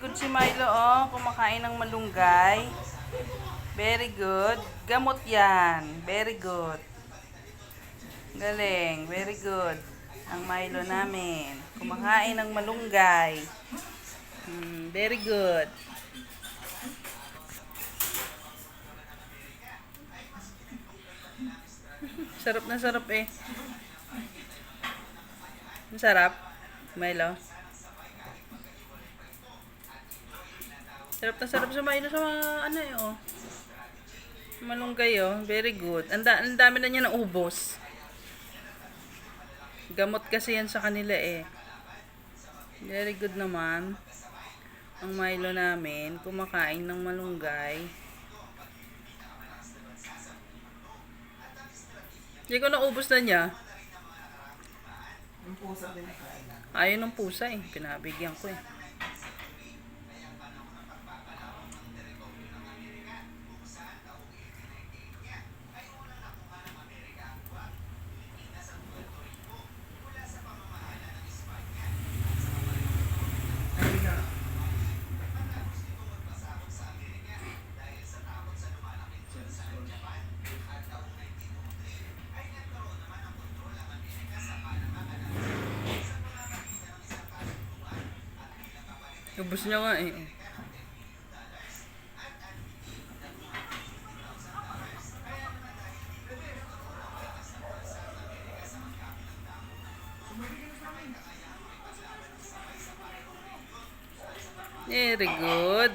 good si Milo, oh. Kumakain ng malunggay. Very good. Gamot yan. Very good. Galing. Very good. Ang Milo namin. Kumakain ng malunggay. Hmm, very good. sarap na sarap eh. Masarap. Milo. Sarap na sarap sa Milo sa mga ano eh oh. Malunggay oh. Very good. Ang, da- ang dami na niya naubos. Gamot kasi yan sa kanila eh. Very good naman. Ang Milo namin, kumakain ng malunggay. Hindi ko naubos na niya. Pusa din nakain na. Ayaw ng pusa eh. Pinabigyan ko eh. Ubus niya nga eh. Very good.